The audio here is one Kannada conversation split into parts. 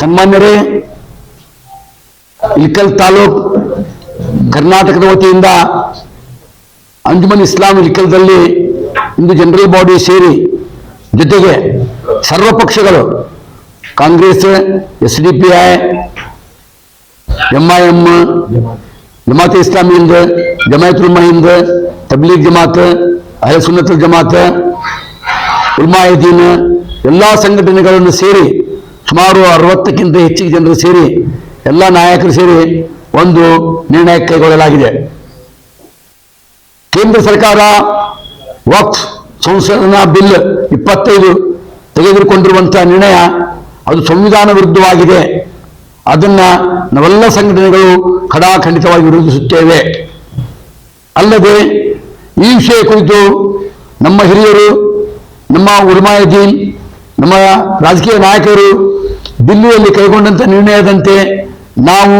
ಸನ್ಮಾನ್ಯರೇ, ಇಲ್ಕಲ್ ತಾಲೂಕ್ ಕರ್ನಾಟಕದ ವತಿಯಿಂದ ಅಂಜುಮನ್ ಇಸ್ಲಾಂ ಇಲ್ಕಲ್ದಲ್ಲಿ ಇಂದು ಜನರಲ್ ಬಾಡಿ ಸೇರಿ ಜೊತೆಗೆ ಸರ್ವ ಪಕ್ಷಗಳು Congress S D P I M I M, Jamaat Islami Hind, Jamiat Ulama Hind, Tabligh Jamaat Ahle Jamaat ಉಲ್ಮಾಯದೀನ್ ಎಲ್ಲ ಸಂಘಟನೆಗಳನ್ನು ಸೇರಿ ಸುಮಾರು ಅರವತ್ತಕ್ಕಿಂತ ಹೆಚ್ಚಿಗೆ ಜನರು ಸೇರಿ, ಎಲ್ಲ ನಾಯಕರು ಸೇರಿ ಒಂದು ನಿರ್ಣಯ ಕೈಗೊಳ್ಳಲಾಗಿದೆ. ಕೇಂದ್ರ ಸರ್ಕಾರ ವಕ್ಫ್ ಸಂಶೋಧನಾ ಬಿಲ್ ಇಪ್ಪತ್ತೈದು ತೆಗೆದುಕೊಂಡಿರುವಂತಹ ನಿರ್ಣಯ, ಅದು ಸಂವಿಧಾನ ವಿರುದ್ಧವಾಗಿದೆ. ಅದನ್ನ ನಾವೆಲ್ಲ ಸಂಘಟನೆಗಳು ಖಡಾಖಂಡಿತವಾಗಿ ವಿರೋಧಿಸುತ್ತೇವೆ. ಅಲ್ಲದೆ, ಈ ವಿಷಯ ಕುರಿತು ನಮ್ಮ ಹಿರಿಯರು, ನಮ್ಮ ಉರ್ಮಾಯದೀನ್ ನಮ್ಮ ರಾಜಕೀಯ ನಾಯಕರು ದಿಲ್ಲಿಯಲ್ಲಿ ಕೈಗೊಂಡಂತ ನಿರ್ಣಯದಂತೆ ನಾವು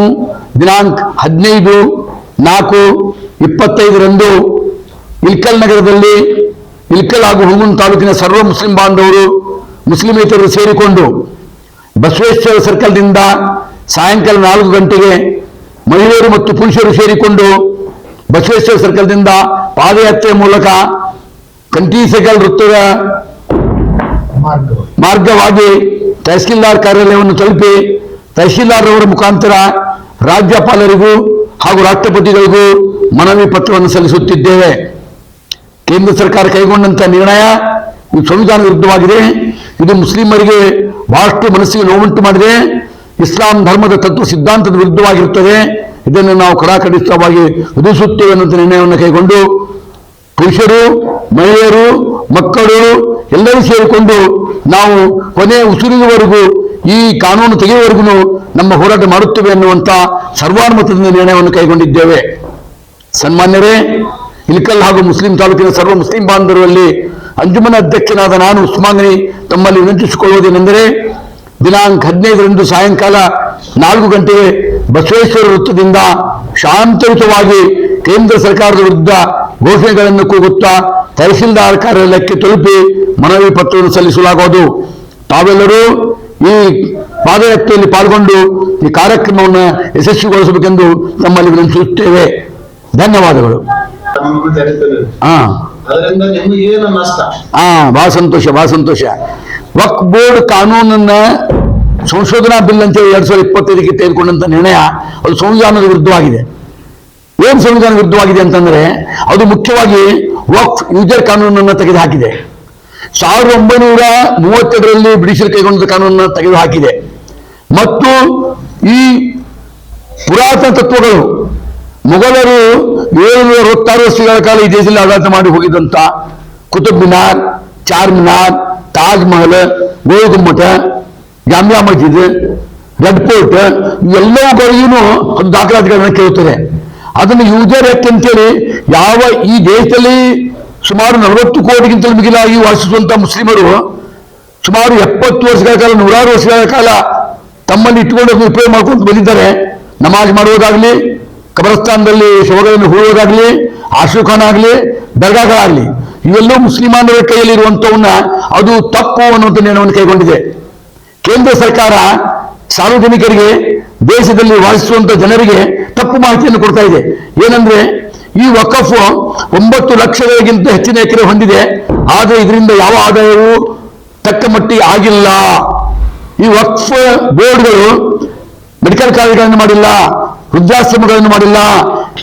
ದಿನಾಂಕ ಹದಿನೈದು, ನಾಲ್ಕು, ಇಪ್ಪತ್ತೈದರಂದು ಇಲ್ಕಲ್ ನಗರದಲ್ಲಿ ಇಲ್ಕಲ್ ಹಾಗೂ ಹುಣಗುನ್ ತಾಲೂಕಿನ ಸರ್ವ ಮುಸ್ಲಿಂ ಬಾಂಧವರು ಮುಸ್ಲಿಮೇತರರು ಸೇರಿಕೊಂಡು ಬಸವೇಶ್ವರ ಸರ್ಕಲ್ನಿಂದ ಸಾಯಂಕಾಲ ನಾಲ್ಕು ಗಂಟೆಗೆ ಮಹಿಳೆಯರು ಮತ್ತು ಪುರುಷರು ಸೇರಿಕೊಂಡು ಬಸವೇಶ್ವರ ಸರ್ಕಲ್ನಿಂದ ಪಾದಯಾತ್ರೆ ಮೂಲಕ ಕಂಠೀಸಗಲ್ ವೃತ್ತದ ಮಾರ್ಗವಾಗಿ. ತಹಸೀಲ್ದಾರ್ ಕಾರ್ಯಾಲಯವನ್ನು ತಲುಪಿ ತಹಸೀಲ್ದಾರ್ ಅವರ ಮುಖಾಂತರ ರಾಜ್ಯಪಾಲರಿಗೂ ಹಾಗೂ ರಾಷ್ಟ್ರಪತಿಗಳಿಗೂ ಮನವಿ ಪತ್ರವನ್ನು ಸಲ್ಲಿಸುತ್ತಿದ್ದೇವೆ. ಕೇಂದ್ರ ಸರ್ಕಾರ ಕೈಗೊಂಡಂತ ನಿರ್ಣಯ ಸಂವಿಧಾನ ವಿರುದ್ಧವಾಗಿದೆ. ಇದು ಮುಸ್ಲಿಮರಿಗೆ ಬಹಳಷ್ಟು ಮನಸ್ಸಿಗೆ ನೋವುಂಟು ಮಾಡಿದೆ. ಇಸ್ಲಾಂ ಧರ್ಮದ ತತ್ವ ಸಿದ್ಧಾಂತದ ವಿರುದ್ಧವಾಗಿರುತ್ತದೆ. ಇದನ್ನು ನಾವು ಕಡಾಕಡಿತವಾಗಿ ವಿಧಿಸುತ್ತೇವೆ ಅನ್ನುವಂಥ ನಿರ್ಣಯವನ್ನು ಕೈಗೊಂಡು ಪುರುಷರು, ಮಹಿಳೆಯರು, ಮಕ್ಕಳು ಎಲ್ಲರೂ ಸೇರಿಕೊಂಡು ನಾವು ಕೊನೆ ಉಸಿರಿನವರೆಗೂ ಈ ಕಾನೂನು ತೆಗೆಯುವವರೆಗೂ ನಮ್ಮ ಹೋರಾಟ ಮಾಡುತ್ತೇವೆ ಅನ್ನುವಂಥ ಸರ್ವಾನುಮತದಿಂದ ನಿರ್ಣಯವನ್ನು ಕೈಗೊಂಡಿದ್ದೇವೆ. ಸನ್ಮಾನ್ಯರೇ, ಇಲ್ಕಲ್ ಹಾಗೂ ಮುಸ್ಲಿಂ ತಾಲೂಕಿನ ಸರ್ವ ಮುಸ್ಲಿಂ ಬಾಂಧವರಲ್ಲಿ ಅಂಜುಮನ ಅಧ್ಯಕ್ಷನಾದ ನಾನು ಉಸ್ಮಾನಿ ತಮ್ಮಲ್ಲಿ ವಿನಂತಿಸಿಕೊಳ್ಳುವುದೇನೆಂದರೆ, ದಿನಾಂಕ ಹದಿನೈದರಂದು ಸಾಯಂಕಾಲ ನಾಲ್ಕು ಗಂಟೆಗೆ ಬಸವೇಶ್ವರ ವೃತ್ತದಿಂದ ಶಾಂತಯುತವಾಗಿ ಕೇಂದ್ರ ಸರ್ಕಾರದ ವಿರುದ್ಧ ಘೋಷಣೆಗಳನ್ನು ಕೂಗುತ್ತಾ ತಹಸೀಲ್ದಾರ್ ಕಾರ್ಯಾಲಯಕ್ಕೆ ತಲುಪಿ ಮನವಿ ಪತ್ರವನ್ನು ಸಲ್ಲಿಸಲಾಗುವುದು. ತಾವೆಲ್ಲರೂ ಈ ಪಾದಯಾತ್ರೆಯಲ್ಲಿ ಪಾಲ್ಗೊಂಡು ಈ ಕಾರ್ಯಕ್ರಮವನ್ನು ಯಶಸ್ವಿಗೊಳಿಸಬೇಕೆಂದು ನಮ್ಮಲ್ಲಿ ವಿನಂತಿಸುತ್ತೇವೆ. ಧನ್ಯವಾದಗಳು. ಹಾ. ಬಹಳ ಸಂತೋಷ ಬಹಳ ಸಂತೋಷ. ವಕ್ ಬೋರ್ಡ್ ಕಾನೂನನ್ನ ಸಂಶೋಧನಾ ಬಿಲ್ ಅಂತ ಎರಡ್ ಸಾವಿರದ ಇಪ್ಪತ್ತೈದಕ್ಕೆ ತೆಗೆದುಕೊಂಡಂತ ನಿರ್ಣಯ ಅದು ಸಂವಿಧಾನದ ವಿರುದ್ಧವಾಗಿದೆ. ಏನ್ ಸಂವಿಧಾನ ವಿರುದ್ಧವಾಗಿದೆ ಅಂತಂದ್ರೆ ಅದು ಮುಖ್ಯವಾಗಿ ವಕ್ಫ್ ಯೂಜರ್ ಕಾನೂನನ್ನು ತೆಗೆದುಹಾಕಿದೆ. ಸಾವಿರದ ಒಂಬೈನೂರ ಮೂವತ್ತೆರಡರಲ್ಲಿ ಬ್ರಿಟಿಷರು ಕೈಗೊಂಡ ಕಾನೂನನ್ನು ತೆಗೆದುಹಾಕಿದೆ. ಮತ್ತು ಈ ಪುರಾತನ ತತ್ವಗಳು ಮೊಘಲರು ಏಳುನೂರ ಅರವತ್ತಾರು ವರ್ಷಗಳ ಕಾಲ ಈ ದೇಶದಲ್ಲಿ ಆಡಳಿತ ಮಾಡಿ ಹೋಗಿದಂತ ಕುತುಬ್ ಮಿನಾರ್, ಚಾರ್ ಮಿನಾರ್, ತಾಜ್ ಮಹಲ್, ಗೋಲ್ ಜಾಮಿಯಾ ಮಸ್ಜಿದ್, ರೆಡ್ ಫೋರ್ಟ್ ಎಲ್ಲವುಗಳಿಗೂ ದಾಖಲಾತಿಗಳನ್ನು ಕೇಳುತ್ತದೆ. ಅದನ್ನು ಯೂಜರ್ ಅಂತೇಳಿ ಯಾವ ಈ ದೇಶದಲ್ಲಿ ಸುಮಾರು ನಲವತ್ತು ಕೋಟಿಗಿಂತಲೂ ಮಿಗಿಲಾಗಿ ವಾಸಿಸುವಂತ ಮುಸ್ಲಿಮರು ಸುಮಾರು ಎಪ್ಪತ್ತು ವರ್ಷಗಳ ಕಾಲ, ನೂರಾರು ವರ್ಷಗಳ ಕಾಲ ತಮ್ಮಲ್ಲಿ ಇಟ್ಟುಕೊಂಡು ಉಪಯೋಗ ಮಾಡ್ಕೊಂಡು ಬಂದಿದ್ದಾರೆ. ನಮಾಜ್ ಮಾಡುವುದಾಗಲಿ ಕಬರಸ್ಥಾನದಲ್ಲಿ ಶವಗಳನ್ನು ಹೂಳುವುದಾಗಲಿ ಆಶುಖಾನ್ ಆಗಲಿ, ದರ್ಗಾಗಳಾಗಲಿ, ಇವೆಲ್ಲವೂ ಮುಸ್ಲಿಮಾನರ ಕೈಯಲ್ಲಿ ಇರುವಂತವನ್ನ ಅದು ತಪ್ಪು ಅನ್ನುವಂಥ ನಿರ್ಣಯವನ್ನು ಕೈಗೊಂಡಿದೆ. ಕೇಂದ್ರ ಸರ್ಕಾರ ಸಾರ್ವಜನಿಕರಿಗೆ ದೇಶದಲ್ಲಿ ವಾಸಿಸುವಂತ ಜನರಿಗೆ ತಪ್ಪು ಮಾಹಿತಿಯನ್ನು ಕೊಡ್ತಾ ಇದೆ. ಏನಂದ್ರೆ, ಈ ವಕಫ್ ಒಂಬತ್ತು ಲಕ್ಷಗಳಿಗಿಂತ ಹೆಚ್ಚಿನ ಎಕರೆ ಹೊಂದಿದೆ. ಆದರೆ ಇದರಿಂದ ಯಾವ ಆದಾಯವೂ ತಕ್ಕ ಮಟ್ಟಿಗೆ ಆಗಿಲ್ಲ. ಈ ವಕ್ಫ್ ಬೋರ್ಡ್ಗಳು ಮೆಡಿಕಲ್ ಕಾಲೇಜ್ಗಳನ್ನು ಮಾಡಿಲ್ಲ, ವೃದ್ಧಾಶ್ರಮಗಳನ್ನು ಮಾಡಿಲ್ಲ,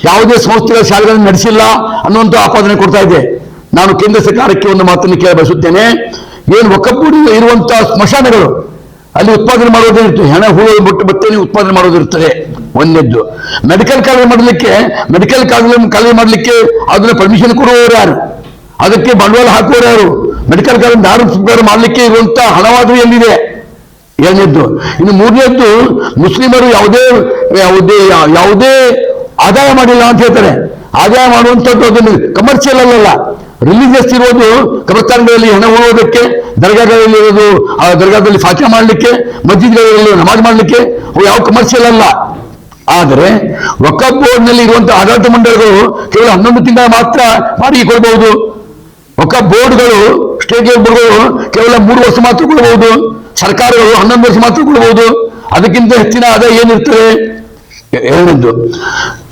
ಯಾವುದೇ ಸಂಸ್ಥೆಗಳ ಶಾಲೆಗಳನ್ನು ನಡೆಸಿಲ್ಲ ಅನ್ನುವಂಥ ಆಪಾದನೆ ಕೊಡ್ತಾ ಇದೆ. ನಾನು ಕೇಂದ್ರ ಸರ್ಕಾರಕ್ಕೆ ಒಂದು ಮಾತನ್ನು ಕೇಳ ಬಯಸುತ್ತೇನೆ ಏನು ಒಕ್ಕಪ್ಪೂಡಿ ಇರುವಂತಹ ಸ್ಮಶಾನಗಳು ಅಲ್ಲಿ ಉತ್ಪಾದನೆ ಮಾಡೋದೇ ಇರ್ತದೆ ಹೆಣ ಹೂಳು ಬಿಟ್ಟು ಬತ್ತೆ ಉತ್ಪಾದನೆ ಮಾಡೋದಿರ್ತದೆ. ಒಂದೆದ್ದು. ಮೆಡಿಕಲ್ ಕಾಲೇಜ್ ಮಾಡಲಿಕ್ಕೆ ಮೆಡಿಕಲ್ ಕಾಲೇಜ್ ಕಾಲೇಜ್ ಮಾಡಲಿಕ್ಕೆ ಅದನ್ನ ಪರ್ಮಿಷನ್ ಕೊಡುವವರು ಯಾರು? ಅದಕ್ಕೆ ಬಂಡವಾಳ ಹಾಕುವವರು ಯಾರು? ಮೆಡಿಕಲ್ ಕಾಲೇಜ್ ದಾರು ಮಾಡಲಿಕ್ಕೆ ಇರುವಂತ ಹಣವಾದರೂ ಎಲ್ಲಿದೆ? ಎರಡನೇದ್ದು. ಇನ್ನು ಮೂರನೇದ್ದು, ಮುಸ್ಲಿಮರು ಯಾವುದೇ ಯಾವುದೇ ಯಾವುದೇ ಆದಾಯ ಮಾಡಿಲ್ಲ ಅಂತ ಹೇಳ್ತಾರೆ. ಆದಾಯ ಮಾಡುವಂಥದ್ದು ಅದನ್ನು ಕಮರ್ಷಿಯಲ್ ಅಲ್ಲಲ್ಲ ರಿಲಿಜಿಯಸ್ ಇರೋದು ಕಬರ್ಸ್ಥಾನಗಳಲ್ಲಿ ಹಣ ಹೋಗೋದಕ್ಕೆ ದರ್ಗಾಗಳಲ್ಲಿ ಇರೋದು ಆ ದರ್ಗಾದಲ್ಲಿ ಫಾತ್ಯ ಮಾಡಲಿಕ್ಕೆ, ಮಸ್ಜಿದ್ಗಳಲ್ಲಿ ನಮಾಜ್ ಮಾಡಲಿಕ್ಕೆ ಯಾವ ಕಮರ್ಷಿಯಲ್ ಅಲ್ಲ. ಆದರೆ ವಕಫ್ ಬೋರ್ಡ್ನಲ್ಲಿ ಇರುವಂತಹ ಆಡಳಿತ ಮಂಡಳಿಗಳು ಕೇವಲ ಹನ್ನೊಂದು ತಿಂಗಳ ಮಾತ್ರ ಬಾಡಿಗೆ ಕೊಡಬಹುದು. ವಕಫ್ ಬೋರ್ಡ್ಗಳು, ಸ್ಟೇಟ್ ಬೋರ್ಡ್ಗಳು ಕೇವಲ ಮೂರು ವರ್ಷ ಮಾತ್ರ ಕೊಡಬಹುದು. ಸರ್ಕಾರಗಳು ಹನ್ನೊಂದು ವರ್ಷ ಮಾತ್ರ ಕೊಡಬಹುದು. ಅದಕ್ಕಿಂತ ಹೆಚ್ಚಿನ ಆದಾಯ ಏನಿರ್ತದೆ? ಎರಡನೇದ್ದು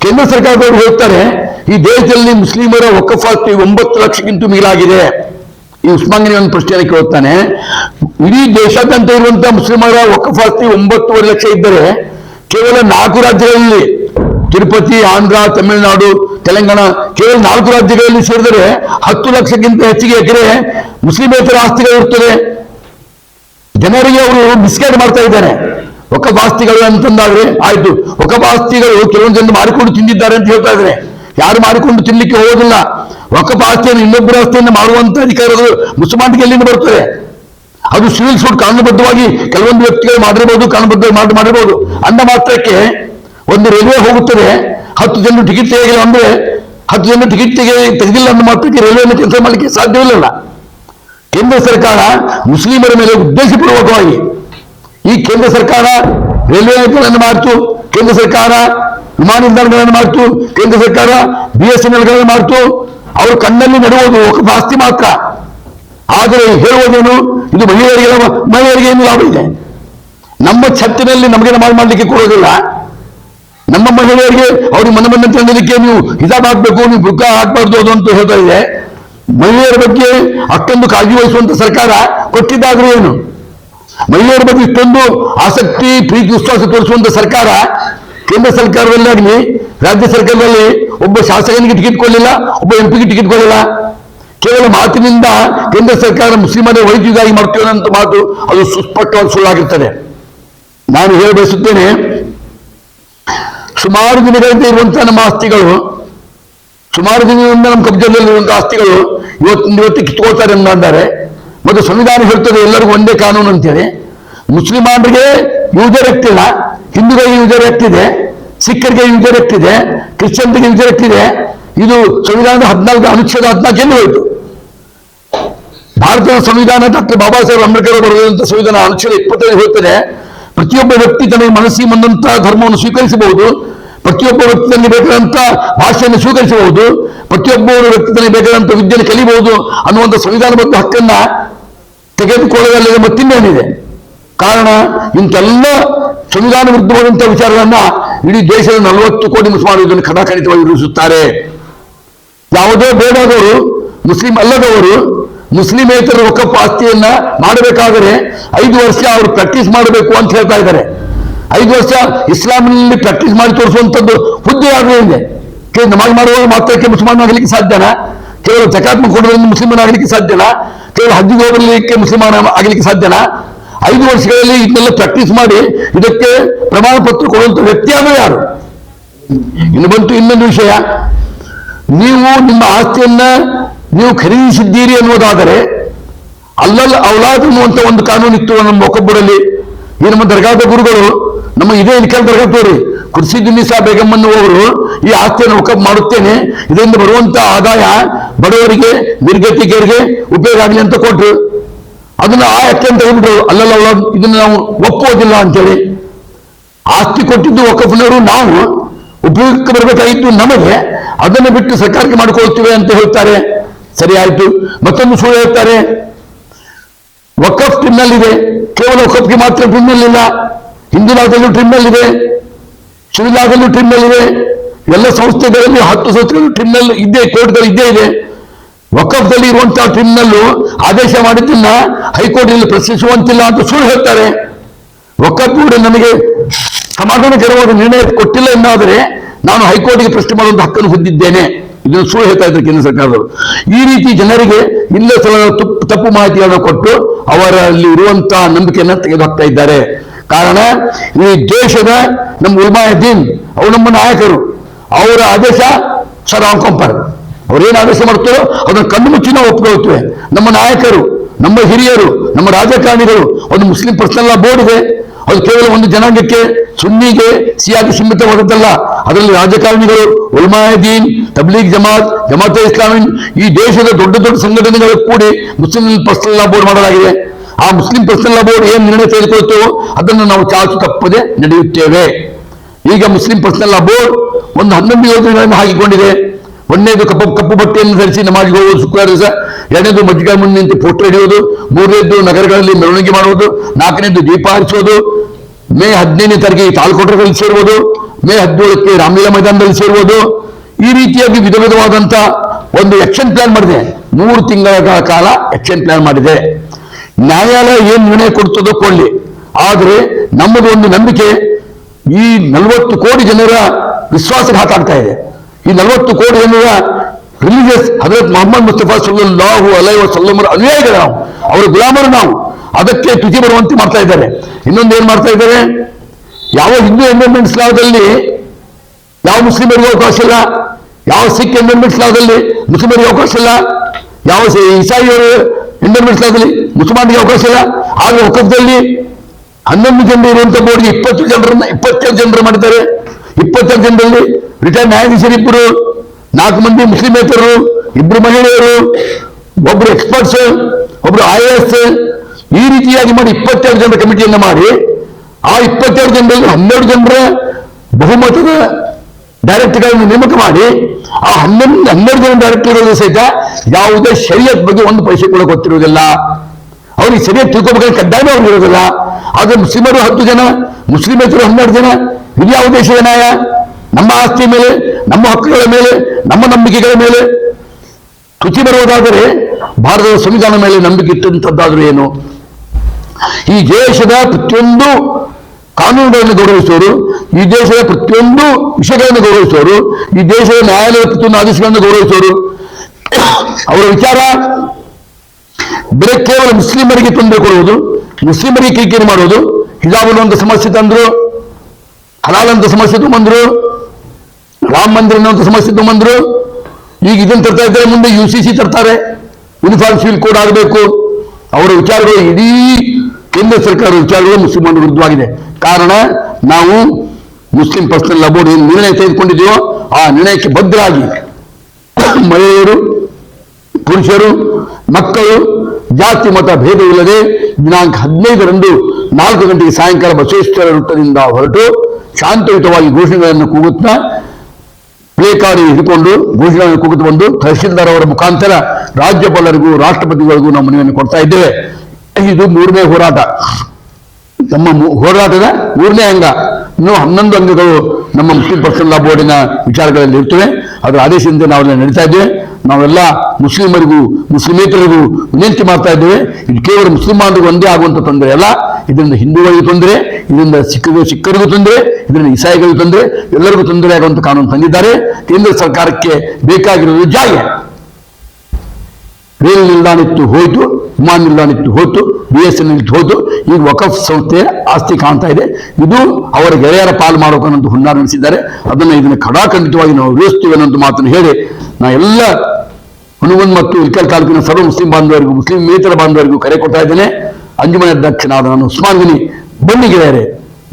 ಕೇಂದ್ರ ಸರ್ಕಾರದವರು ಹೇಳ್ತಾರೆ, ಈ ದೇಶದಲ್ಲಿ ಮುಸ್ಲಿಮರ ಒಕ್ಕಫಾಸ್ತಿ ಒಂಬತ್ತು ಲಕ್ಷಕ್ಕಿಂತ ಮೀಲಾಗಿದೆ. ಈ ಉಸ್ಮಾಂಗನಿ ಒಂದು ಪ್ರಶ್ನೆಯನ್ನು ಕೇಳುತ್ತಾನೆ ಇಡೀ ದೇಶಾದ್ಯಂತ ಇರುವಂತಹ ಮುಸ್ಲಿಮರ ಒಕ್ಕಫಾಸ್ತಿ ಒಂಬತ್ತುವರೆ ಲಕ್ಷ ಇದ್ದರೆ ಕೇವಲ ನಾಲ್ಕು ರಾಜ್ಯಗಳಲ್ಲಿ, ತಿರುಪತಿ, ಆಂಧ್ರ, ತಮಿಳುನಾಡು, ತೆಲಂಗಾಣ, ಕೇವಲ ನಾಲ್ಕು ರಾಜ್ಯಗಳಲ್ಲಿ ಸೇರಿದರೆ ಹತ್ತು ಲಕ್ಷಕ್ಕಿಂತ ಹೆಚ್ಚಿಗೆ ಎಕರೆ ಮುಸ್ಲಿಮೇತರ ಆಸ್ತಿಗಳಿರುತ್ತದೆ ಜನರಿಗೆ ಅವರು ಮಿಸ್ಗೈಡ್ ಮಾಡ್ತಾ ಇದ್ದಾರೆ. ಆಸ್ತಿಗಳು ಅಂತಂದಾದ್ರೆ ಆಯ್ತು. ಆಸ್ತಿಗಳು ಕೆಲವೊಂದು ಜನ ಮಾಡಿಕೊಂಡು ತಿಂದಿದ್ದಾರೆ ಅಂತ ಹೇಳ್ತಾ ಇದ್ರೆ. ಯಾರು ಮಾಡಿಕೊಂಡು ತಿನ್ಲಿಕ್ಕೆ ಹೋಗೋದಿಲ್ಲ. ಒಕ್ಕಪ ಆಸ್ತಿಯನ್ನು ಇನ್ನೊಬ್ಬರ ಆಸ್ತಿಯನ್ನು ಮಾಡುವಂತ ಅಧಿಕಾರಗಳು ಮುಸಲ್ಮಾನಿಗೆ ಎಲ್ಲಿಂದ ಬರ್ತದೆ ಅದು ಸಿವಿಲ್ ಸೂಟ್ ಕಾನೂನುಬದ್ಧವಾಗಿ ಕೆಲವೊಂದು ವ್ಯಕ್ತಿಗಳು ಮಾಡಿರ್ಬೋದು ಕಾನೂನುಬದ್ಧ ಮಾಡಿ ಮಾಡಿರ್ಬೋದು. ಅಂದ ಮಾತ್ರಕ್ಕೆ ಒಂದು ರೈಲ್ವೆ ಹೋಗುತ್ತದೆ, ಹತ್ತು ಜನರು ಟಿಕೆಟ್ ತೆಗೆಯಲ್ಲ ಅಂದ್ರೆ ಹತ್ತು ಜನರು ಟಿಕೆಟ್ ತೆಗೆ, ತೆಗೆದಿಲ್ಲ ಅಂದ ಮಾತ್ರಕ್ಕೆ ರೈಲ್ವೆಯನ್ನು ಕೆಲಸ ಮಾಡಲಿಕ್ಕೆ ಸಾಧ್ಯವಿಲ್ಲ ಕೇಂದ್ರ ಸರ್ಕಾರ ಮುಸ್ಲಿಮರ ಮೇಲೆ ಉದ್ದೇಶಪೂರ್ವಕವಾಗಿ ಈ ಕೇಂದ್ರ ಸರ್ಕಾರ ರೈಲ್ವೆಗಳನ್ನು ಮಾಡ್ತು, ಕೇಂದ್ರ ಸರ್ಕಾರ ವಿಮಾನ ನಿಲ್ದಾಣಗಳನ್ನು ಮಾಡ್ತು, ಕೇಂದ್ರ ಸರ್ಕಾರ ಬಿ ಎಸ್ ಎನ್ ಎಲ್ಗಳನ್ನು ಮಾಡ್ತು. ಅವರು ಕಣ್ಣಲ್ಲಿ ನಡುವುದು ಆಸ್ತಿ ಮಾತ್ರ. ಆದರೆ ಹೇಳುವುದೇನು? ಇದು ಮಹಿಳೆಯರಿಗೆ ಮಹಿಳೆಯರಿಗೆ ಏನು ಲಾಭ ಇದೆ? ನಮ್ಮ ಛತ್ತಿನಲ್ಲಿ ನಮಗೆ ನಮಾಜ್ ಮಾಡಲಿಕ್ಕೆ ಕೊಡೋದಿಲ್ಲ. ನಮ್ಮ ಮಹಿಳೆಯರಿಗೆ ಅವ್ರಿಗೆ ಮನೆ ಬಂದಂತೆ ಅನ್ನೋದಕ್ಕೆ ನೀವು ಹಿಸಾಬ್ ಹಾಕ್ಬೇಕು ನೀವು ಬುಕ್ಕ ಹಾಕ್ಬಾರ್ದು ಅದು ಅಂತ ಹೇಳ್ತಾ ಇದೆ. ಮಹಿಳೆಯರ ಬಗ್ಗೆ ಅಷ್ಟೊಂದು ಕಾಳಜಿ ವಹಿಸುವಂತ ಸರ್ಕಾರ ಕೊಟ್ಟಿದ್ದಾದ್ರೂ ಏನು? ಮಹಿಳೆಯರ ಬಗ್ಗೆ ಇಷ್ಟೊಂದು ಆಸಕ್ತಿ, ಪ್ರೀತಿ ವಿಶ್ವಾಸ ತೋರಿಸುವಂತ ಸರ್ಕಾರ ಕೇಂದ್ರ ಸರ್ಕಾರದಲ್ಲಾಗಲಿ ರಾಜ್ಯ ಸರ್ಕಾರದಲ್ಲಿ ಒಬ್ಬ ಶಾಸಕನಿಗೆ ಟಿಕೆಟ್ ಕೊಡಲಿಲ್ಲ, ಒಬ್ಬ ಎಂ ಪಿಗೆ ಟಿಕೆಟ್ ಕೊಡಲಿಲ್ಲ. ಕೇವಲ ಮಾತಿನಿಂದ ಕೇಂದ್ರ ಸರ್ಕಾರ ಮುಸ್ಲಿಮರೇ ವೈದ್ಯುದಾಗಿ ಮಾಡ್ತೇವೆ ಅಂತ ಮಾತು ಅದು ಸುಸ್ಪಷ್ಟವಾಗಿ ಸುಳ್ಳಾಗಿರ್ತದೆ. ನಾನು ಹೇಳ ಬಯಸುತ್ತೇನೆ ಸುಮಾರು ದಿನಗಳಿಂದ ಇರುವಂತಹ ನಮ್ಮ ಆಸ್ತಿಗಳು, ಸುಮಾರು ದಿನದಿಂದ ನಮ್ಮ ಕಬ್ಜದಲ್ಲಿರುವಂತಹ ಆಸ್ತಿಗಳು ಇವತ್ತು ಇವತ್ತು ಕಿತ್ಕೊಳ್ತಾರೆ ಅನ್ನದ್ದಾರೆ ಮತ್ತು ಸಂವಿಧಾನ ಹೇಳ್ತದೆ ಎಲ್ಲರಿಗೂ ಒಂದೇ ಕಾನೂನು ಅಂತೇಳಿ. ಮುಸ್ಲಿಮಾನರಿಗೆ ಯೂಸರ್ ಆಕ್ಟ್ ಇಲ್ಲ. ಹಿಂದೂಗಳಿಗೆ ಯೂಸರ್ ಇದೆ. ಸಿಖ್ಖರಿಗೆ ಯೂಸರ್ ಇದೆ. ಕ್ರಿಶ್ಚಿಯನ್ರಿಗೆ ಯೂಸರ್ ಆಕ್ಟ್ ಇದೆ. ಸಂವಿಧಾನದ ಹದಿನಾಲ್ಕು ಅನುಚ್ಛೇದ ಹದಿನಾಲ್ಕು ಎಂದು ಹೋಯಿತು. ಭಾರತದ ಸಂವಿಧಾನ ಡಾಕ್ಟರ್ ಬಾಬಾ ಸಾಹೇಬ್ ಅಂಬೇಡ್ಕರ್ ಅವರು ಬರೆದಂತಹ ಸಂವಿಧಾನ ಅನುಚ್ಛೇದ ಇಪ್ಪತ್ತೈದು ಹೇಳ್ತದೆ, ಪ್ರತಿಯೊಬ್ಬ ವ್ಯಕ್ತಿ ತನಗೆ ಮನಸ್ಸಿಗೆ ಬಂದಂತಹ ಧರ್ಮವನ್ನು ಸ್ವೀಕರಿಸಬಹುದು. ಪ್ರತಿಯೊಬ್ಬ ವ್ಯಕ್ತಿ ತನಗೆ ಬೇಕಾದಂತ ಭಾಷೆಯನ್ನು ಸ್ವೀಕರಿಸಬಹುದು. ಪ್ರತಿಯೊಬ್ಬ ವ್ಯಕ್ತಿ ತನಗೆ ಬೇಕಾದಂತಹ ವಿದ್ಯೆಯನ್ನು ಕಲಿಬಹುದು ಅನ್ನುವಂಥ ಸಂವಿಧಾನಬದ್ಧ ಹಕ್ಕನ್ನ ತೆಗೆದುಕೊಳ್ಳದಲ್ಲದೆ ಮತ್ತಿನ್ನೇನಿದೆ ಕಾರಣ, ಇಂತೆಲ್ಲ ಸಂವಿಧಾನ ವಿರುದ್ಧವಾದಂತಹ ವಿಚಾರಗಳನ್ನ ಇಡೀ ದೇಶದ ನಲವತ್ತು ಕೋಟಿ ಮುಸ್ಲಿಮರು ಇದನ್ನು ಖಡಾಖಂಡಿತವಾಗಿ ವಿರೋಧಿಸುತ್ತಾರೆ. ಯಾವುದೇ ಬೇಡಾದವರು ಮುಸ್ಲಿಂ ಅಲ್ಲದವರು ಮುಸ್ಲಿಮೇತರ ಒಕ್ಕಪ್ಪ ಆಸ್ತಿಯನ್ನ ಮಾಡಬೇಕಾದರೆ ಐದು ವರ್ಷ ಅವರು ಪ್ರಾಕ್ಟೀಸ್ ಮಾಡಬೇಕು ಅಂತ ಹೇಳ್ತಾ ಇದ್ದಾರೆ. ಐದು ವರ್ಷ ಇಸ್ಲಾಮಿನಲ್ಲಿ ಪ್ರಾಕ್ಟೀಸ್ ಮಾಡಿ ತೋರಿಸುವಂಥದ್ದು ಹುದ್ದೆ ಇದೆ. ಕೇವಲ ನಮಾಜ್ ಮಾಡುವಾಗ ಮಾತ್ರಕ್ಕೆ ಮುಸಲ್ಮಾನ ಆಗಲಿಕ್ಕೆ ಸಾಧ್ಯನಾ? ಕೇವಲ ಜಕಾತ್ ಕೊಡೋದ್ರಿಂದ ಮುಸ್ಲಿಮನ ಆಗಲಿಕ್ಕೆ ಸಾಧ್ಯನಾ? ಕೇವಲ ಹಜ್ಜಿಗೆ ಹೋಗಲಿಕ್ಕೆ ಮುಸಲ್ಮಾನ ಆಗಲಿಕ್ಕೆ ಸಾಧ್ಯನಾ? ಐದು ವರ್ಷಗಳಲ್ಲಿ ಇದನ್ನೆಲ್ಲ ಪ್ರಾಕ್ಟೀಸ್ ಮಾಡಿ ಇದಕ್ಕೆ ಪ್ರಮಾಣ ಪತ್ರ ಕೊಡುವಂತ ವ್ಯಕ್ತಿ ಯಾರು? ಇನ್ನು ಬಂತು ಇನ್ನೊಂದು ವಿಷಯ. ನೀವು ನಿಮ್ಮ ಆಸ್ತಿಯನ್ನ ನೀವು ಖರೀದಿಸಿದ್ದೀರಿ ಅನ್ನುವುದಾದರೆ ಅಲ್ಲಲ್ಲಿ ಅವಲಾದ ಅನ್ನುವಂತ ಒಂದು ಕಾನೂನು ಇತ್ತು ನಮ್ಮ ಒಕ್ಕಬ್ಬರಲ್ಲಿ ಈ ನಮ್ಮ ದರ್ಗಾದ ಗುರುಗಳು ನಮ್ಮ ಇದೇ ಇನ್ಕಮ್ ದರ್ಗಾ ಕೃಷಿ ದಿನಿಸ ಬೇಗಮ್ ಅನ್ನುವವರು ಈ ಆಸ್ತಿಯನ್ನು ಒಕ್ಕಪ್ ಮಾಡುತ್ತೇನೆ. ಇದರಿಂದ ಬರುವಂತ ಆದಾಯ ಬಡವರಿಗೆ ನಿರ್ಗತಿಕರಿಗೆ ಉಪಯೋಗ ಆಗಲಿ ಅಂತ ಕೊಟ್ಟರು ಅದನ್ನ ಆ ಯಾಕೆ ಅಂತ ಹೇಳ್ಬಿಟ್ರು. ಅಲ್ಲಲ್ಲ ಇದನ್ನು ನಾವು ಒಪ್ಪುವುದಿಲ್ಲ ಅಂತೇಳಿ. ಆಸ್ತಿ ಕೊಟ್ಟಿದ್ದು ಒಕ್ಕಪ್ಪನವರು ನಾವು ಉಪಯೋಗಕ್ಕೆ ಬರಬೇಕಾಗಿತ್ತು ನಮಗೆ. ಅದನ್ನು ಬಿಟ್ಟು ಸರ್ಕಾರಕ್ಕೆ ಮಾಡಿಕೊಳ್ತೀವಿ ಅಂತ ಹೇಳ್ತಾರೆ. ಸರಿ ಆಯ್ತು. ಮತ್ತೊಂದು ಸುಳ್ಳು ಹೇಳ್ತಾರೆ. ಇದೆ ಕೇವಲ ವಕಫ್ಗೆ ಮಾತ್ರ ಪಿನ್ನಲ್ಲಿಲ್ಲ. ಹಿಂದೂಲಾದಲ್ಲೂ ಟ್ರಿಮ್ನಲ್ ಇದೆ ಶಿವಲಾದಲ್ಲೂ ಟ್ರಿಮ್ನಲ್ ಇದೆ, ಎಲ್ಲ ಸಂಸ್ಥೆಗಳಲ್ಲಿ ಹತ್ತು ಸಂಸ್ಥೆಗಳು ಟ್ರಿಮ್ನಲ್ ಇದ್ದೇ ಕೋರ್ಟ್ಗಳು ಇದ್ದೇ ಇದೆ ವಕಫ್ದಲ್ಲಿ ಇರುವಂತಹ ಟ್ರಿಮ್ನಲ್ಲು ಆದೇಶ ಮಾಡಿದ್ದನ್ನ ಹೈಕೋರ್ಟ್ನಲ್ಲಿ ಪ್ರಶ್ನಿಸುವಂತಿಲ್ಲ ಅಂತ ಸುಳ್ಳು ಹೇಳ್ತಾರೆ. ವಕಫ್ ಕೂಡ ನನಗೆ ಸಮಾಧಾನಕರವಾದ ನಿರ್ಣಯ ಕೊಟ್ಟಿಲ್ಲ ಎನ್ನಾದರೆ ನಾನು ಹೈಕೋರ್ಟ್ಗೆ ಪ್ರಶ್ನೆ ಮಾಡುವಂತ ಹಕ್ಕನ್ನು ಹೊಂದಿದ್ದೇನೆ. ಇದನ್ನು ಸುಳ್ಳು ಹೇಳ್ತಾ ಇದ್ದಾರೆ ಕೇಂದ್ರ ಸರ್ಕಾರದವರು. ಈ ರೀತಿ ಜನರಿಗೆ ಇಲ್ಲ ಸಲ ತುಪ್- ತಪ್ಪು ಮಾಹಿತಿಯನ್ನು ಕೊಟ್ಟು ಅವರಲ್ಲಿ ಇರುವಂತಹ ನಂಬಿಕೆಯನ್ನು ತೆಗೆದುಹಾಕ್ತಾ ಇದ್ದಾರೆ. ಕಾರಣ ಈ ದೇಶದ ನಮ್ಮ ಉಲ್ಮಾಯದ್ದೀನ್ ಅವರು ನಮ್ಮ ನಾಯಕರು. ಅವರ ಆದೇಶ ಸರ್ ಕಂಪರ್ ಅವ್ರೇನು ಆದೇಶ ಮಾಡ್ತಾರೋ ಅದನ್ನು ಕಣ್ಣು ಮುಚ್ಚಿ ನಾವು ಒಪ್ಕೊಳ್ತೇವೆ. ನಮ್ಮ ನಾಯಕರು, ನಮ್ಮ ಹಿರಿಯರು, ನಮ್ಮ ರಾಜಕಾರಣಿಗಳು, ಒಂದು ಮುಸ್ಲಿಂ ಪರ್ಸನಲ್ ಬೋರ್ಡ್ ಇದೆ. ಅದು ಕೇವಲ ಒಂದು ಜನಾಂಗಕ್ಕೆ, ಸುನ್ನಿಗೆ ಸಿಯಾಗಿ ಸೀಮಿತವಾದದ್ದಲ್ಲ ಅದರಲ್ಲಿ ರಾಜಕಾರಣಿಗಳು ಉಲ್ಮಾಯದೀನ್ ತಬ್ಲೀಗ್ ಜಮಾತ್ ಜಮಾತ್ ಇಸ್ಲಾಮಿನ್, ಈ ದೇಶದ ದೊಡ್ಡ ದೊಡ್ಡ ಸಂಘಟನೆಗಳು ಕೂಡಿ ಮುಸ್ಲಿಂ ಪರ್ಸನಲ್ ಬೋರ್ಡ್ ಮಾಡಲಾಗಿದೆ. ಆ ಮುಸ್ಲಿಂ ಪರ್ಸನಲ್ ಬೋರ್ಡ್ ಏನ್ ನಿರ್ಣಯ ತೆಗೆದುಕೊಳ್ತೇವೋ ಅದನ್ನು ನಾವು ಚಾಚು ತಪ್ಪದೆ ನಡೆಯುತ್ತೇವೆ. ಈಗ ಮುಸ್ಲಿಂ ಪರ್ಸನಲ್ ಬೋರ್ಡ್ ಒಂದು ಹನ್ನೊಂದು ಯೋಜನೆಗಳನ್ನು ಹಾಕಿಕೊಂಡಿದೆ. ಒಂದನೇದು ಕಪ್ಪು ಕಪ್ಪು ಬಟ್ಟೆಯನ್ನು ಧರಿಸಿ ನಮಾಜ್ ಹೋಗುವುದು ಶುಕ್ರವಾರ ದಿವಸ, ಎರಡನೇದು ಮಜ್ಜಿಗೆ ಮುಂದೆ ನಿಂತು ಫೋಟೋ ಹಿಡಿಯೋದು ಮೂರನೇದು ನಗರಗಳಲ್ಲಿ ಮೆರವಣಿಗೆ ಮಾಡುವುದು, ನಾಲ್ಕನೇದು ದೀಪ ಹರಿಸೋದು ಮೇ ಹದಿನೈದನೇ ತಾರೀಕಿಗೆ ತಾಲ್ಕೋಟದಲ್ಲಿ ಸೇರುವುದು, ಮೇ ಹದಿನೇಳಕ್ಕೆ ರಾಮಲೀಲಾ ಮೈದಾನದಲ್ಲಿ ಸೇರುವುದು. ಈ ರೀತಿಯಾಗಿ ವಿಧ ವಿಧವಾದಂತಹ ಒಂದು ಆಕ್ಷನ್ ಪ್ಲಾನ್ ಮಾಡಿದೆ. ಮೂರು ತಿಂಗಳ ಕಾಲ ಆಕ್ಷನ್ ಪ್ಲಾನ್ ಮಾಡಿದೆ. ನ್ಯಾಯಾಲಯ ಏನ್ ನಿರ್ಣಯ ಕೊಡ್ತದೋ ಕೊಡ್ಲಿ. ಆದ್ರೆ ನಮ್ಮದು ಒಂದು ನಂಬಿಕೆ ಈ ನಲವತ್ತು ಕೋಟಿ ಜನರ ವಿಶ್ವಾಸಘಾತ ಆಗ್ತಾ ಇದೆ. ಈ ನಲವತ್ತು ಕೋಟಿ ಜನರ ರಿಲಿಜಿಯಸ್ ಹಜರತ್ ಮೊಹಮ್ಮದ್ ಮುಸ್ತಫಾ ಸಲ್ಲಲ್ಲಾಹು ಅಲೈ ವಸಲ್ಲಮರ ಅನುಯಾಯಿಗಳು ನಾವು. ಅವರ ಗುಲಾಮರು ನಾವು. ಅದಕ್ಕೆ ತುಟಿ ಬರುವಂತೆ ಮಾಡ್ತಾ ಇದ್ದಾರೆ. ಇನ್ನೊಂದು ಏನ್ ಮಾಡ್ತಾ ಇದ್ದಾರೆ? ಯಾವ ಹಿಂದೂ ಎಂಡೋಮೆಂಟ್ಸ್ ಲಾವದಲ್ಲಿ ಯಾವ ಮುಸ್ಲಿಮರಿಗೆ ಅವಕಾಶ ಇಲ್ಲ? ಯಾವ ಸಿಖ್ ಎಂಡೋಮೆಂಟ್ಸ್ ಲಾವದಲ್ಲಿ ಮುಸ್ಲಿಮರಿಗೆ ಅವಕಾಶ ಇಲ್ಲ? ಯಾವ ಇಸಾಯಿಯವರು ಎಂಡೋಮೆಂಟ್ಸ್ ಲಾದಲ್ಲಿ ಮುಸಲ್ಮಾನಿಗೆ ಅವಕಾಶ ಇಲ್ಲ. ಆದ್ರೆ ಒಕ್ಕದಲ್ಲಿ ಹನ್ನೊಂದು ಜನ ಇರುವಂತ ಬೋರ್ಡ್ಗೆ ಇಪ್ಪತ್ತು ಜನರನ್ನ, ಇಪ್ಪತ್ತೇಳು ಜನರು ಮಾಡಿದ್ದಾರೆ. ಇಪ್ಪತ್ತೇಳು ಜನರಲ್ಲಿ ರಿಟೈರ್ಡ್ ನ್ಯಾಯಾಧೀಶರಿಬ್ಬರು ನಾಲ್ಕು ಮಂದಿ ಮುಸ್ಲಿಮೇತರರು ಇಬ್ಬರು ಮಹಿಳೆಯರು ಒಬ್ರು ಎಕ್ಸ್ಪರ್ಟ್ಸ್ ಒಬ್ರು ಐ ಎ ಎಸ್ ಈ ರೀತಿಯಾಗಿ ಮಾಡಿ ಇಪ್ಪತ್ತೆರಡು ಜನರ ಕಮಿಟಿಯನ್ನು ಮಾಡಿ, ಆ ಇಪ್ಪತ್ತೆರಡು ಜನರಲ್ಲಿ ಹನ್ನೆರಡು ಜನರ ಬಹುಮತದ ಡೈರೆಕ್ಟರ್ಗಳನ್ನು ನೇಮಕ ಮಾಡಿ, ಆ ಹನ್ನೊಂದು, ಹನ್ನೆರಡು ಜನ ಡೈರೆಕ್ಟರ್ಗಳು ಸಹಿತ ಯಾವುದೇ ಶರೀರದ ಬಗ್ಗೆ ಒಂದು ಪೈಸೆ ಕೂಡ ಗೊತ್ತಿರುವುದಿಲ್ಲ ಅವ್ರಿಗೆ ಸರಿಯಾಗಿ ತಿಳ್ಕೊಬೇಕಾದ್ರೆ ಕಡ್ಡಾಯ ಇರೋದಿಲ್ಲ ಆದ್ರೆ ಮುಸ್ಲಿಮರು ಹತ್ತು ಜನ, ಮುಸ್ಲಿಮೇತರು ಹನ್ನೆರಡು ಜನ, ಇದು ಯಾವ ದೇಶದ ನ್ಯಾಯ? ನಮ್ಮ ಆಸ್ತಿ ಮೇಲೆ, ನಮ್ಮ ಹಕ್ಕುಗಳ ಮೇಲೆ, ನಮ್ಮ ನಂಬಿಕೆಗಳ ಮೇಲೆ. ತುಚಿ ಬರುವುದಾದರೆ ಭಾರತದ ಸಂವಿಧಾನ ಮೇಲೆ ನಂಬಿಕೆ ಇಟ್ಟಂತದ್ದಾದ್ರೂ ಏನು? ಈ ದೇಶದ ಪ್ರತಿಯೊಂದು ಕಾನೂನುಗಳನ್ನು ಗೌರವಿಸುವವರು ಈ ದೇಶದ ಪ್ರತಿಯೊಂದು ವಿಷಯಗಳನ್ನು ಗೌರವಿಸುವವರು ಈ ದೇಶದ ನ್ಯಾಯಾಲಯದ ಪ್ರತಿಯೊಂದು ಆದೇಶಗಳನ್ನು ಗೌರವಿಸುವರು. ಅವರ ವಿಚಾರ ಬೇರೆ ಕೇವಲ ಮುಸ್ಲಿಮರಿಗೆ ತೊಂದರೆ ಕೊಡುವುದು, ಮುಸ್ಲಿಮರಿಗೆ ಕಿರಿಕಿರಿ ಮಾಡುವುದು ಹಿಜಾಬ್ ಒಂದು ಸಮಸ್ಯೆ ತಂದರು, ಹಲಾಲ್ ಅಂತ ಸಮಸ್ಯೆ ತಗೊಂಬಂದ್ರು ರಾಮ ಮಂದಿರ ಅನ್ನುವಂಥ ಸಮಸ್ಯೆ ತಗೊಂಬಂದ್ರು, ಈಗ ಇದನ್ನು ತರ್ತಾ ಇದ್ದಾರೆ, ಮುಂದೆ ಯು ಸಿ ಸಿ ತರ್ತಾರೆ ಯೂನಿಫಾರ್ಮ್ ಸಿವಿಲ್ ಕೋಡ್ ಆಗಬೇಕು. ಅವರ ವಿಚಾರಗಳು ಇಡೀ ಕೇಂದ್ರ ಸರ್ಕಾರದ ವಿಚಾರಗಳು ಮುಸ್ಲಿಮರ ವಿರುದ್ಧವಾಗಿದೆ. ಕಾರಣ ನಾವು ಮುಸ್ಲಿಂ ಪರ್ಸನಲ್ ಬೋರ್ಡ್ ಏನು ನಿರ್ಣಯ ತೆಗೆದುಕೊಂಡಿದೆಯೋ ಆ ನಿರ್ಣಯಕ್ಕೆ ಬದ್ಧರಾಗಿ ಮಹಿಳೆಯರು, ಪುರುಷರು, ಮಕ್ಕಳು, ಜಾತಿ, ಮತ ಭೇದವಿಲ್ಲದೆ ದಿನಾಂಕ ಹದಿನೈದರಂದು ನಾಲ್ಕು ಗಂಟೆಗೆ ಸಾಯಂಕಾಲ ಬಸವೇಶ್ವರ ವೃತ್ತದಿಂದ ಹೊರಟು ಶಾಂತಯುತವಾಗಿ ಘೋಷಣೆಗಳನ್ನು ಕೂಗುತ್ತಾ ಪ್ಲೇ ಕಾರ್ಡ್ ಹಿಡ್ಕೊಂಡು ಘೋಷಣೆಗಳನ್ನು ಕೂಗುತ್ತಾ ಬಂದು ತಹಶೀಲ್ದಾರ್ ಅವರ ಮುಖಾಂತರ ರಾಜ್ಯಪಾಲರಿಗೂ ರಾಷ್ಟ್ರಪತಿಗಳಿಗೂ ನಾವು ಮನವಿಯನ್ನು ಕೊಡ್ತಾ ಇದ್ದೇವೆ. ಇದು ಮೂರನೇ ಹೋರಾಟ. ನಮ್ಮ ಹೋರಾಟದ ಮೂರನೇ ಅಂಗ. ಇನ್ನೂ ಹನ್ನೊಂದು ಅಂಗಗಳು ನಮ್ಮ ಮುಸ್ಲಿಂ ಪರ್ಸನಲ್ ಲಾ ಬೋರ್ಡಿನ ವಿಚಾರಗಳಲ್ಲಿ ಇರ್ತವೆ. ಅದರ ಆದೇಶದಿಂದ ನಾವೆಲ್ಲ ನಡೀತಾ ಇದ್ದೇವೆ. ನಾವೆಲ್ಲ ಮುಸ್ಲಿಮರಿಗೂ ಮುಸ್ಲಿಮೇತರಿಗೂ ವಿನಂತಿ ಮಾಡ್ತಾ ಇದ್ದೇವೆ. ಇದು ಕೇವಲ ಮುಸ್ಲಿಮಾನರಿಗೂ ಒಂದೇ ಆಗುವಂಥ ತೊಂದರೆ ಅಲ್ಲ. ಇದರಿಂದ ಹಿಂದೂಗಳಿಗೂ ತೊಂದರೆ, ಇದರಿಂದ ಸಿಖ್ಖರಿಗೂ ಸಿಖ್ಖರಿಗೂ ತೊಂದರೆ, ಇದರಿಂದ ಇಸಾಯಿಗಳಿಗೂ ತೊಂದರೆ, ಎಲ್ಲರಿಗೂ ತೊಂದರೆ ಆಗುವಂಥ ಕಾನೂನು ತಂದಿದ್ದಾರೆ. ಕೇಂದ್ರ ಸರ್ಕಾರಕ್ಕೆ ಬೇಕಾಗಿರುವುದು ಜಾಗ ರೈಲು ನಿಲ್ದಾಣ ಇತ್ತು ಹೋಯ್ತು ವಿಮಾನ ಇತ್ತು ಹೋಯ್ತು ಬಿ ಎಸ್ ಎನ್ ಹೋಯ್ತು ಈಗ ವಕಫ್ ಸಂಸ್ಥೆ ಆಸ್ತಿ ಕಾಣ್ತಾ ಇದೆ. ಇದು ಅವರ ಗೆಳೆಯರ ಪಾಲು ಮಾಡೋಕನಂತ ಹುನ್ನಾರ ನಡೆಸಿದ್ದಾರೆ. ಅದನ್ನು ಇದನ್ನು ಖಡಾಖಂಡಿತವಾಗಿ ನಾವು ವಿರೋಧಿಸ್ತೀವಿ ಅನ್ನೋದು ಮಾತನ್ನು ಹೇಳಿ, ನಾ ಎಲ್ಲ ಹನುಮನ್ ಮತ್ತು ಇಲ್ಕಲ್ ತಾಲೂಕಿನ ಸರ್ವ ಮುಸ್ಲಿಂ ಬಾಂಧವರಿಗೂ, ಮುಸ್ಲಿಂ ಮೇತರ ಬಾಂಧವರಿಗೂ ಕರೆ ಕೊಡ್ತಾ ಇದ್ದೇನೆ. ಅಂಜುಮನೆ ಅಧ್ಯಕ್ಷನಾದ ನಾನು ಉಸ್ಮಾನ್ ಬನ್ನಿ ಗೆಳೆಯರೆ,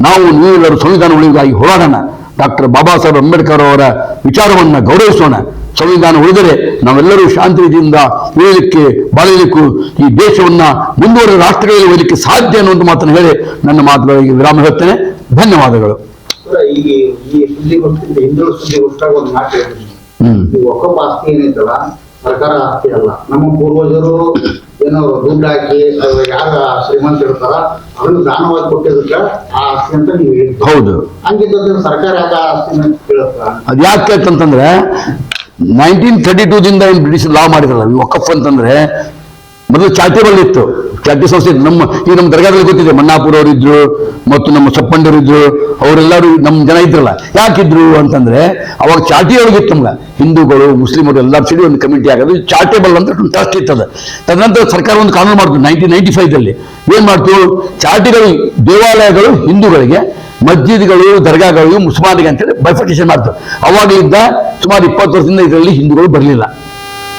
ನಾವು ನೀವೆಲ್ಲರೂ ಸಂವಿಧಾನ ಉಳಿಗಾಗಿ ಹೋರಾಡೋಣ. ಡಾಕ್ಟರ್ ಬಾಬಾ ಸಾಹೇಬ್ ಅಂಬೇಡ್ಕರ್ ಅವರ ವಿಚಾರವನ್ನ ಗೌರವಿಸೋಣ. ಸಂವಿಧಾನ ಉಳಿದರೆ ನಾವೆಲ್ಲರೂ ಶಾಂತಿ ರೀತಿಯಿಂದ ಉಳಿಯಲಿಕ್ಕೆ ಬಾಳಲಿಕ್ಕೂ ಈ ದೇಶವನ್ನ ಮುಂದುವರೆದ ರಾಷ್ಟ್ರಗಳಲ್ಲಿ ಉಳಿಯಲಿಕ್ಕೆ ಸಾಧ್ಯ ಅನ್ನುವಂಥ ಮಾತನ್ನು ಹೇಳಿ ನನ್ನ ಮಾತುಗಳಿಗೆ ವಿರಾಮ ಹೇಳ್ತೇನೆ. ಧನ್ಯವಾದಗಳು. ಸರ್ಕಾರ ಆಸ್ತಿ ಅಲ್ಲ. ನಮ್ಮ ಪೂರ್ವಜರು ಏನೋ ದುಡ್ಡು ಹಾಕಿ ಅದು ಯಾರ ಶ್ರೀಮಂತ ಇರ್ತಾರ ಅವ್ರಿಗೆ ದಾನವಾಗಿ ಕೊಟ್ಟಿದ್ದಕ್ಕೆ ಆ ಆಸ್ತಿ ಅಂತ ನೀವು ಹೌದು. ಹಂಗಿದ್ರೆ ಸರ್ಕಾರ ಯಾಕೆ ಆಸ್ತಿ ಅಂತ ಕೇಳುತ್ತಾ? ಅದ್ಯಾಕೆ ಅಂತಂದ್ರೆ ನೈನ್ಟೀನ್ ತರ್ಟಿ ಟೂದಿಂದ ಏನು ಬ್ರಿಟಿಷ್ ಲಾ ಮಾಡಿದ್ರಲ್ಲ ವಕಫ್ ಅಂತಂದ್ರೆ, ಮೊದಲು ಚಾರಿಟೇಬಲ್ ಇತ್ತು. ಚಾರಿಟಿ ಸಂಸ್ಥೆ. ನಮ್ಮ ಈ ನಮ್ಮ ದರ್ಗಾದಲ್ಲಿ ಗೊತ್ತಿದೆ ಮಣ್ಣಾಪುರ ಅವರು ಇದ್ರು ಮತ್ತು ನಮ್ಮ ಸಪ್ಪಂಡರು ಇದ್ರು ಅವರೆಲ್ಲರೂ ನಮ್ಮ ಜನ ಇದ್ರಲ್ಲ. ಯಾಕಿದ್ರು ಅಂತಂದ್ರೆ, ಅವಾಗ ಚಾಟಿ ಒಳಗಿತ್ತು ನಮ್ಗೆ. ಹಿಂದೂಗಳು, ಮುಸ್ಲಿಮರು ಎಲ್ಲರೂ ಸೇರಿ ಒಂದು ಕಮಿಟಿ ಆಗೋದು. ಚಾರಿಟೇಬಲ್ ಅಂತ ಒಂದು ಟ್ರಸ್ಟ್ ಇತ್ತದ. ತದನಂತರ ಸರ್ಕಾರ ಒಂದು ಕಾನೂನು ಮಾಡ್ತು ನೈನ್ಟೀನ್ ನೈನ್ಟಿ ಫೈವ್ದಲ್ಲಿ. ಏನ್ ಮಾಡ್ತು? ಚಾಟಿಗಳು ದೇವಾಲಯಗಳು ಹಿಂದೂಗಳಿಗೆ ಮಸ್ಜಿದ್ಗಳು, ದರ್ಗಾಗಳು ಮುಸ್ಮಾನಿಗೆ ಅಂತೇಳಿ ಬೈಫರ್ಟೇಷನ್ ಮಾಡ್ತು ಅವಾಗಲಿದ್ದ ಸುಮಾರು ಇಪ್ಪತ್ತು ವರ್ಷದಿಂದ ಇದರಲ್ಲಿ ಹಿಂದೂಗಳು ಬರಲಿಲ್ಲ.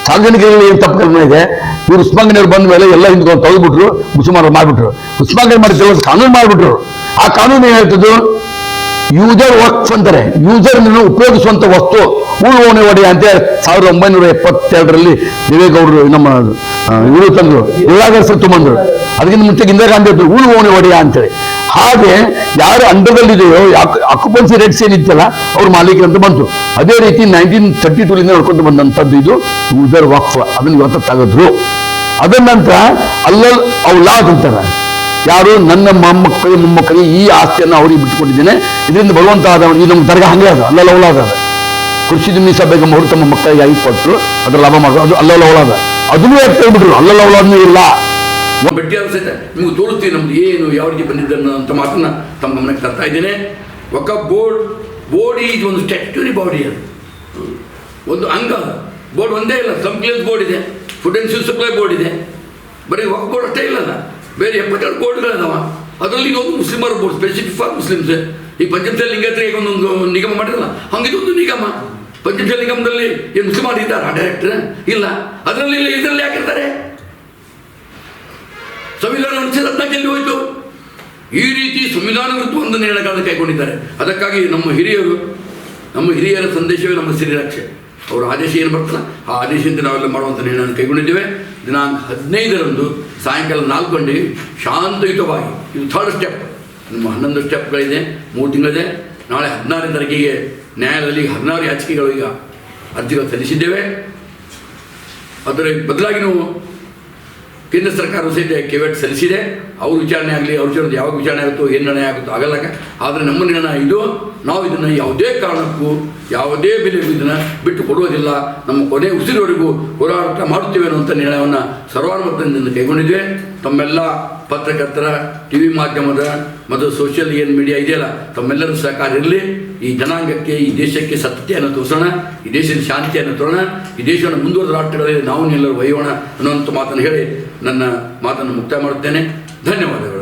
ಸಾರ್ವಜನಿಕರಲ್ಲಿ ಏನು ತಪ್ಪು ಕಲ್ಪನೆ ಇದೆ? ಇವರು ಉಸ್ಮಾಂಗನಿಯವರು ಬಂದ ಮೇಲೆ ಎಲ್ಲ ಹಿಂದೂಗಳು ತೆಗೆದ್ಬಿಟ್ರು ಮುಸ್ಮಾನರು ಮಾಡಿಬಿಟ್ರು. ಉಸ್ಮಾಂಗನ್ ಮಾಡಿ ಕಾನೂನು ಮಾಡಿಬಿಟ್ರು. ಆ ಕಾನೂನು ಏನಾಯ್ತದ್ದು ಯೂಸರ್ ವಕ್ಫ್ ಅಂತಾರೆ ಯೂಸರ್ ಉಪಯೋಗಿಸುವಂತ ವಸ್ತು ಉಳುವಣೆ ಒಡೆಯ ಅಂತ ಸಾವಿರದ ಒಂಬೈನೂರ ಎಪ್ಪತ್ತೆರಡರಲ್ಲಿ ದೇವೇಗೌಡರು ನಮ್ಮ ಇವರು ತಂದ್ರು. ದೇವಾಗರ್ಸರು ತುಂಬಂದ್ರು ಅದಕ್ಕಿಂತ ಮುಂಚೆ ಇಂದಿರಾ ಗಾಂಧಿ ಅವರು ಉಳುವಣೆ ಒಡೆಯ ಅಂತೇಳಿ ಹಾಗೆ ಯಾರು ಅಂಡರ್ದಲ್ಲಿದೆಯೋ ಅಕ್ಯುಪೆನ್ಸಿ ರೇಟ್ಸ್ ಏನಿತ್ತಲ್ಲ, ಅವ್ರ ಮಾಲೀಕರು ಅಂತ ಬಂತು. ಅದೇ ರೀತಿ ನೈನ್ಟೀನ್ ತರ್ಟಿ ಟೂಲಿಂದ ನಡ್ಕೊಂಡು ಬಂದಂಥದ್ದು ಇದು ಯೂಸರ್ ವಕ್ಫ್ ಅದನ್ನ ಇವತ್ತು ತೆಗೆದ್ರು. ಅದರ ನಂತರ ಅಲ್ಲಲ್ ಔಲಾದ್ ಅಂತಾರೆ. ಯಾರು ನನ್ನ ಮೊಮ್ಮಕ್ಕಳು ಮೊಮ್ಮಕ್ಕಳಿಗೆ ಈ ಆಸ್ತಿಯನ್ನು ಅವರಿಗೆ ಬಿಟ್ಟುಕೊಂಡಿದ್ದೇನೆ ಇದರಿಂದ ಭಗವಂತ ಆದವನು ಈ ನಮ್ಮ ದರ್ಗ ಹಂಗೆ ಅದು ಅಲ್ಲ ಲವಲಾದ ಕೃಷಿ ಮೀಸ ಬೇಗ ಅವರು ತಮ್ಮ ಮಕ್ಕಳಿಗೆ ಆಗಿ ಕೊಟ್ಟರು, ಅದ್ರ ಲಾಭ ಮಾಡೋದು ಅದು ಅಲ್ಲ ಲವಲಾದ ಅದನ್ನೂ ಯಾಕೆ ಬಿಟ್ರು ಅಲ್ಲ ಲವಲಾದ್ನೂ ಇಲ್ಲ. ಬಡ್ಡಿ ಸಹಿತ ನಿಮ್ಗೆ ತೋರಿಸ್ತೀವಿ ನಮ್ದು ಏನು ಯಾವ ರೀತಿ ಬಂದಿದ್ದನ್ನು ಅಂತ ಮಾತನ್ನ ತಮ್ಮ ಗಮನಕ್ಕೆ ತರ್ತಾ ಇದ್ದೇನೆ. ಒಕ್ಕ ಬೋರ್ಡ್ ಬೋರ್ಡ್ ಈಜ್ ಒಂದು ಸ್ಟ್ಯಾಚ್ಯೂರಿ ಬಾಡಿ ಅದು. ಒಂದು ಅಂಗ ಬೋರ್ಡ್ ಒಂದೇ ಇಲ್ಲ ಕಂಪ್ಲೇಂಟ್ ಬೋರ್ಡ್ ಇದೆ. ಫುಡ್ ಆ್ಯಂಡ್ ಸಪ್ಲೈ ಬೋರ್ಡ್ ಇದೆ. ಬರೀ ಒಕ್ಕ ಬೋರ್ಡ್ ಅಷ್ಟೇ ಇಲ್ಲಲ್ಲ. ಬೇರೆ ಎಪ್ಪತ್ತೆರಡು ಬೋರ್ಡ್ಗಳದಾವ ಅದರಲ್ಲಿ ಈಗ ಒಂದು ಮುಸ್ಲಿಮರ ಬೋರ್ಡ್ ಸ್ಪೆಸಿಫಿಕ್ ಫಾರ್ ಮುಸ್ಲಿಮ್ಸ್. ಈ ಪಂಚಮಶಾಲಿ ಈಗ ಒಂದೊಂದು ನಿಗಮ ಮಾಡಿರಲ್ಲ ಹಂಗಿದೊಂದು ನಿಗಮ. ಪಂಚಮಶಾಲಿ ನಿಗಮದಲ್ಲಿ ಏನು ಮುಸ್ಲಿಮರು ಇದ್ದಾರಾ ಡೈರೆಕ್ಟರ್ ಇಲ್ಲ. ಅದರಲ್ಲಿ ಇದರಲ್ಲಿ ಯಾಕಿರ್ತಾರೆ? ಸಂವಿಧಾನ ಅನುಚ್ಛೇದ ಹದಿನಾಲ್ಕಲ್ಲಿ ಹೋಯಿತು? ಈ ರೀತಿ ಸಂವಿಧಾನ ವಿರುದ್ಧ ಒಂದು ನಿರ್ಣಯಗಳನ್ನು ಕೈಗೊಂಡಿದ್ದಾರೆ. ಅದಕ್ಕಾಗಿ ನಮ್ಮ ಹಿರಿಯರು, ನಮ್ಮ ಹಿರಿಯರ ಸಂದೇಶವೇ ನಮ್ಮ ಶ್ರೀರಕ್ಷೆ ಅವರ ಆದೇಶ ಏನು ಬರ್ತಲ್ಲ ಆ ಆದೇಶದಿಂದ ನಾವೆಲ್ಲ ಮಾಡುವಂಥ ನಿರ್ಣಯ ಕೈಗೊಂಡಿದ್ದೇವೆ. ದಿನಾಂಕ ಹದಿನೈದರಂದು ಸಾಯಂಕಾಲ ನಾಲ್ಕು ಗಂಟೆಗೆ ಶಾಂತಯುತವಾಗಿ, ಇದು ಥರ್ಡ್ ಸ್ಟೆಪ್ ನಮ್ಮ ಹನ್ನೊಂದು ಸ್ಟೆಪ್ಗಳಿದೆ ಮೂರು ತಿಂಗಳಿದೆ. ನಾಳೆ ಹದಿನಾರನೇ ತಾರೀಕಿಗೆ ನ್ಯಾಯಾಲಯದಲ್ಲಿ ಹದಿನಾರು ಯಾಚಿಕೆಗಳು ಈಗ ಅರ್ಜಿಗಳು ಸಲ್ಲಿಸಿದ್ದೇವೆ. ಅದರ ಬದಲಾಗಿ ನಾವು ಕೇಂದ್ರ ಸರ್ಕಾರ ಸಹಿತ ಕೆವೆಟ್ ಸಲ್ಲಿಸಿದೆ. ಅವ್ರ ವಿಚಾರಣೆ ಆಗಲಿ, ಅವ್ರ ವಿಚಾರದ ಯಾವಾಗ ವಿಚಾರಣೆ ಆಗುತ್ತೋ, ಏನು ನಿರ್ಣಯ ಆಗುತ್ತೋ ಆಗಲ್ಲ. ಆದರೆ ನಮ್ಮ ನಿರ್ಣಯ ಇದು. ನಾವು ಇದನ್ನು ಯಾವುದೇ ಕಾರಣಕ್ಕೂ, ಯಾವುದೇ ಬೆಲೆಗೂ ಇದನ್ನು ಬಿಟ್ಟು ಕೊಡುವುದಿಲ್ಲ. ನಮ್ಮ ಕೊನೆ ಉಸಿರುವರೆಗೂ ಹೋರಾಟ ಮಾಡುತ್ತೇವೆ ಅನ್ನುವಂಥ ನಿರ್ಣಯವನ್ನು ಸರ್ವಾನುಮತದಿಂದ ಕೈಗೊಂಡಿದ್ದೇವೆ ತಮ್ಮೆಲ್ಲ ಪತ್ರಕರ್ತರ ಟಿ ವಿ ಮಾಧ್ಯಮದ ಮತ್ತು ಸೋಷಿಯಲ್ ಏನು ಮೀಡಿಯಾ ಇದೆಯಲ್ಲ, ತಮ್ಮೆಲ್ಲರೂ ಸಹಕಾರ ಇರಲಿ. ಈ ಜನಾಂಗಕ್ಕೆ, ಈ ದೇಶಕ್ಕೆ ಸತ್ಯತೆಯನ್ನು ತೋರಿಸೋಣ, ಈ ದೇಶದ ಶಾಂತಿಯನ್ನು ತೋರೋಣ, ಈ ದೇಶವನ್ನು ಮುಂದುವರೆದ ರಾಷ್ಟ್ರಗಳಲ್ಲಿ ನಾವು ಎಲ್ಲರೂ ಒಯ್ಯೋಣ ಅನ್ನುವಂಥ ಮಾತನ್ನು ಹೇಳಿ ನನ್ನ ಮಾತನ್ನು ಮುಕ್ತಾಯ ಮಾಡುತ್ತೇನೆ. ಧನ್ಯವಾದಗಳು.